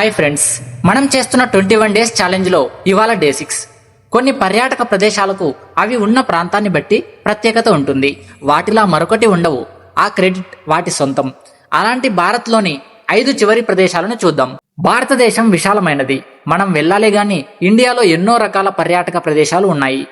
Hi friends మనం చేస్తున్న twenty one days ఛాలెంజ్లో ఇవాళ డే సిక్స్ కొన్ని పర్యాటక ప్రదేశాలకు అవి ఉన్న ప్రాంతాన్ని బట్టి ప్రత్యేకత ఉంటుంది. వాటిలా మరొకటి ఉండవు. ఆ క్రెడిట్ వాటి సొంతం. అలాంటి భారత్లోని ఐదు చివరి ప్రదేశాలను చూద్దాం. భారతదేశం విశాలమైనది. మనం వెళ్ళాలి గాని ఇండియాలో ఎన్నో రకాల పర్యాటక ప్రదేశాలు ఉన్నాయి.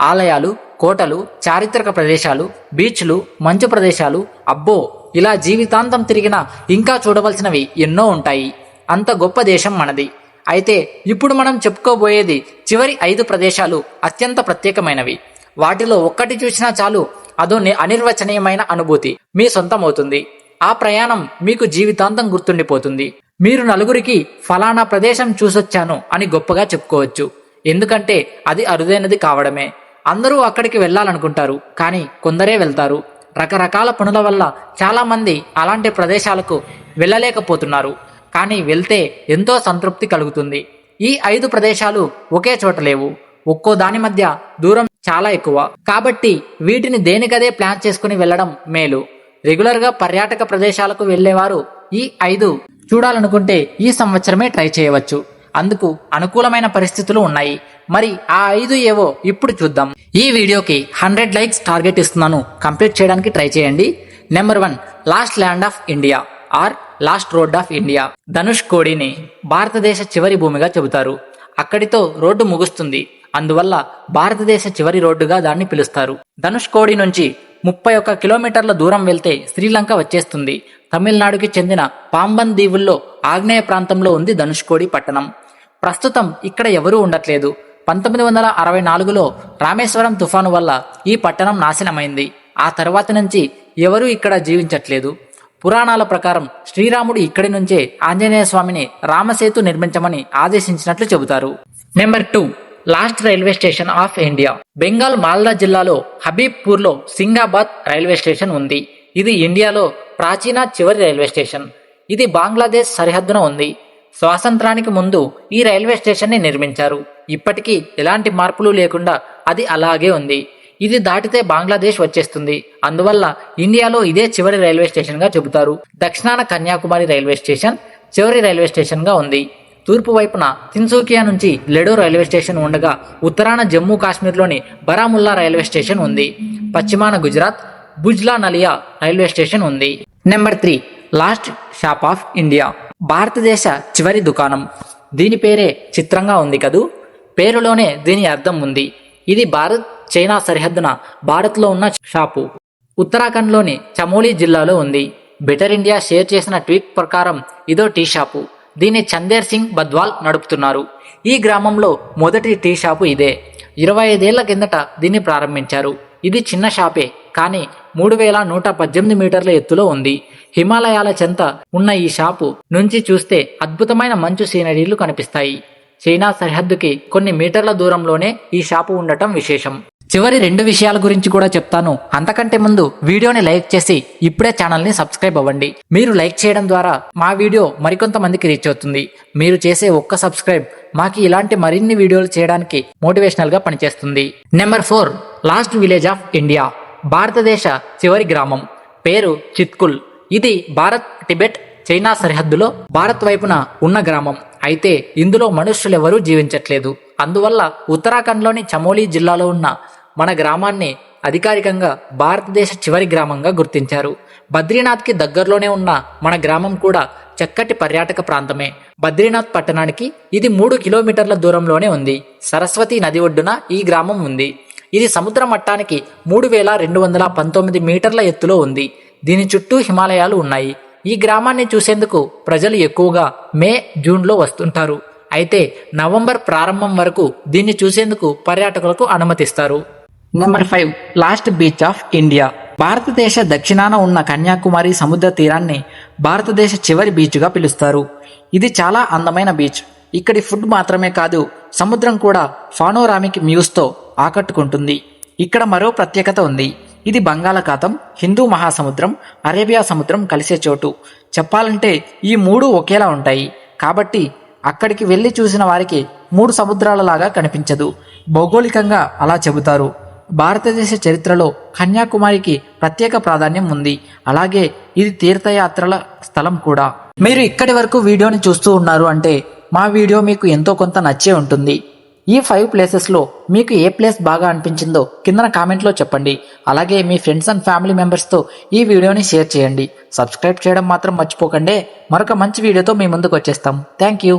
ఆలయాలు కోటలు చారిత్రక ప్రదేశాలు బీచ్లు మంచు ప్రదేశాలు అబ్బో ఇలా జీవితాంతం తిరిగిన ఇంకా చూడవలసినవి ఎన్నో ఉంటాయి. అంత గొప్ప దేశం మనది. అయితే ఇప్పుడు మనం చెప్పుకోబోయేది చివరి ఐదు ప్రదేశాలు అత్యంత ప్రత్యేకమైనవి. వాటిలో ఒక్కటి చూసినా చాలు అదో అనిర్వచనీయమైన అనుభూతి. మీ సొంతమవుతుంది. ఆ ప్రయాణం మీకు జీవితాంతం గుర్తుండిపోతుంది. మీరు నలుగురికి ఫలానా ప్రదేశం చూసొచ్చాను అని గొప్పగా చెప్పుకోవచ్చు. ఎందుకంటే అది అరుదైనది కావడమే. అందరూ అక్కడికి వెళ్ళాలనుకుంటారు కానీ కొందరే వెళ్తారు. రకరకాల పనుల వల్ల చాలామంది అలాంటి ప్రదేశాలకు వెళ్ళలేకపోతున్నారు. కానీ వెళ్తే ఎంతో సంతృప్తి కలుగుతుంది. ఈ ఐదు ప్రదేశాలు ఒకే చోట లేవు. ఒక్కో దాని మధ్య దూరం చాలా ఎక్కువ. కాబట్టి వీటిని దేనికదే ప్లాన్ చేసుకుని వెళ్ళడం మేలు. రెగ్యులర్గా పర్యాటక ప్రదేశాలకు వెళ్ళేవారు ఈ ఐదు చూడాలనుకుంటే ఈ సంవత్సరమే ట్రై చేయవచ్చు. అందుకు అనుకూలమైన పరిస్థితులు ఉన్నాయి. మరి ఆ ఐదు ఏవో ఇప్పుడు చూద్దాం. ఈ వీడియోకి హండ్రెడ్ లైక్స్ టార్గెట్ ఇస్తున్నాను. కంప్లీట్ చేయడానికి ట్రై చేయండి. Number one last land of India. Or last road of India. Dhanush కోడిని భారతదేశ చివరి భూమిగా చెబుతారు. అక్కడితో రోడ్డు ముగుస్తుంది. అందువల్ల భారతదేశ చివరి రోడ్డుగా దాన్ని పిలుస్తారు. ధనుష్ కోడి నుంచి ముప్పై ఒక్క కిలోమీటర్ల దూరం వెళ్తే శ్రీలంక వచ్చేస్తుంది. తమిళనాడుకి చెందిన పాంబన్ దీవుల్లో ఆగ్నేయ ప్రాంతంలో ఉంది ధనుష్కోడి పట్టణం. ప్రస్తుతం ఇక్కడ ఎవరూ ఉండట్లేదు. పంతొమ్మిది వందల అరవై నాలుగులో రామేశ్వరం తుఫాను వల్ల ఈ పట్టణం నాశనమైంది. ఆ తర్వాత నుంచి ఎవరూ ఇక్కడ జీవించట్లేదు. పురాణాల ప్రకారం శ్రీరాముడు ఇక్కడి నుంచే ఆంజనేయ స్వామిని రామసేతు నిర్మించమని ఆదేశించినట్లు చెబుతారు. Number two last railway station of India. Bengal Malda జిల్లాలో హబీబ్పూర్లో సింగాబాద్ రైల్వే స్టేషన్ ఉంది. ఇది ఇండియాలో ప్రాచీన చివరి రైల్వే స్టేషన్. ఇది బంగ్లాదేశ్ సరిహద్దున ఉంది. స్వాతంత్రానికి ముందు ఈ రైల్వే స్టేషన్ని నిర్మించారు. ఇప్పటికీ ఎలాంటి మార్పులు లేకుండా అది అలాగే ఉంది. ఇది దాటితే బంగ్లాదేశ్ వచ్చేస్తుంది. అందువల్ల ఇండియాలో ఇదే చివరి రైల్వే స్టేషన్గా చెబుతారు. దక్షిణాన కన్యాకుమారి రైల్వే స్టేషన్ చివరి రైల్వే స్టేషన్గా ఉంది. తూర్పు వైపున తిన్సూకియా నుంచి లెడో రైల్వే స్టేషన్ ఉండగా ఉత్తరాన జమ్మూ కాశ్మీర్లోని బరాముల్లా రైల్వే స్టేషన్ ఉంది. పశ్చిమాన గుజరాత్ బుజ్లా నలియా రైల్వే స్టేషన్ ఉంది. Number three last shop of India. భారతదేశ చివరి దుకాణం. దీని పేరే చిత్రంగా ఉంది కదూ? పేరులోనే దీని అర్థం ఉంది. ఇది భారత్ చైనా సరిహద్దున భారత్లో ఉన్న షాపు. ఉత్తరాఖండ్లోని చమోలీ జిల్లాలో ఉంది. బెటర్ ఇండియా షేర్ చేసిన ట్వీట్ ప్రకారం ఇదో టీ షాపు. దీన్ని చందేర్ సింగ్ బద్వాల్ నడుపుతున్నారు. ఈ గ్రామంలో మొదటి టీ షాపు ఇదే. ఇరవై ఐదేళ్ళ కిందట దీన్ని ప్రారంభించారు. ఇది చిన్న షాపే కానీ మూడు వేల నూట పద్దెనిమిది మీటర్ల ఎత్తులో ఉంది. హిమాలయాల చెంత ఉన్న ఈ షాపు నుంచి చూస్తే అద్భుతమైన మంచు సీనరీలు కనిపిస్తాయి. చైనా సరిహద్దుకి కొన్ని మీటర్ల దూరంలోనే ఈ షాపు ఉండటం విశేషం. చివరి రెండు విషయాల గురించి కూడా చెప్తాను. అంతకంటే ముందు వీడియోని లైక్ చేసి ఇప్పుడే ఛానల్ని సబ్స్క్రైబ్ అవ్వండి. మీరు లైక్ చేయడం ద్వారా మా వీడియో మరికొంతమందికి రీచ్ అవుతుంది. మీరు చేసే ఒక్క సబ్స్క్రైబ్ మాకు ఇలాంటి మరిన్ని వీడియోలు చేయడానికి మోటివేషనల్గా పనిచేస్తుంది. Number four last village of India భారతదేశ చివరి గ్రామం. పేరు చిత్కుల్. ఇది భారత్ టిబెట్ చైనా సరిహద్దులో భారత్ వైపున ఉన్న గ్రామం. అయితే ఇందులో మనుష్యులెవరూ జీవించట్లేదు. అందువల్ల ఉత్తరాఖండ్లోని చమోలీ జిల్లాలో ఉన్న మన గ్రామాన్ని అధికారికంగా భారతదేశ చివరి గ్రామంగా గుర్తించారు. బద్రీనాథ్కి దగ్గరలోనే ఉన్న మన గ్రామం కూడా చక్కటి పర్యాటక ప్రాంతమే. బద్రీనాథ్ పట్టణానికి ఇది మూడు కిలోమీటర్ల దూరంలోనే ఉంది. సరస్వతి నది ఒడ్డున ఈ గ్రామం ఉంది. ఇది సముద్ర మట్టానికి మూడు వేల రెండు వందల పంతొమ్మిది మీటర్ల ఎత్తులో ఉంది. దీని చుట్టూ హిమాలయాలు ఉన్నాయి. ఈ గ్రామాన్ని చూసేందుకు ప్రజలు ఎక్కువగా మే జూన్లో వస్తుంటారు. అయితే నవంబర్ ప్రారంభం వరకు దీన్ని చూసేందుకు పర్యాటకులకు అనుమతిస్తారు. Number five last beach of India భారతదేశ దక్షిణాన ఉన్న కన్యాకుమారి సముద్ర తీరాన్ని భారతదేశ చివరి బీచ్గా పిలుస్తారు. ఇది చాలా అందమైన బీచ్. ఇక్కడి ఫుడ్ మాత్రమే కాదు సముద్రం కూడా ఫానోరామిక్ మ్యూస్తో ఆకట్టుకుంటుంది. ఇక్కడ మరో ప్రత్యేకత ఉంది. ఇది బంగాళాఖాతం హిందూ మహాసముద్రం అరేబియా సముద్రం కలిసే చోటు. చెప్పాలంటే ఈ మూడు ఒకేలా ఉంటాయి. కాబట్టి అక్కడికి వెళ్ళి చూసిన వారికి మూడు సముద్రాలలాగా కనిపించదు. భౌగోళికంగా అలా చెబుతారు. భారతదేశ చరిత్రలో కన్యాకుమారికి ప్రత్యేక ప్రాధాన్యం ఉంది. అలాగే ఇది తీర్థయాత్రల స్థలం కూడా. మీరు ఇక్కడి వరకు వీడియోని చూస్తూ ఉన్నారు అంటే మా వీడియో మీకు ఎంతో కొంత నచ్చే ఉంటుంది. ఈ ఫైవ్ ప్లేసెస్లో మీకు ఏ ప్లేస్ బాగా అనిపించిందో కిందన కామెంట్లో చెప్పండి. అలాగే మీ ఫ్రెండ్స్ అండ్ ఫ్యామిలీ మెంబర్స్తో ఈ వీడియోని షేర్ చేయండి. సబ్స్క్రైబ్ చేయడం మాత్రం మర్చిపోకండి. మరొక మంచి వీడియోతో మీ ముందుకు వచ్చేస్తాం. Thank you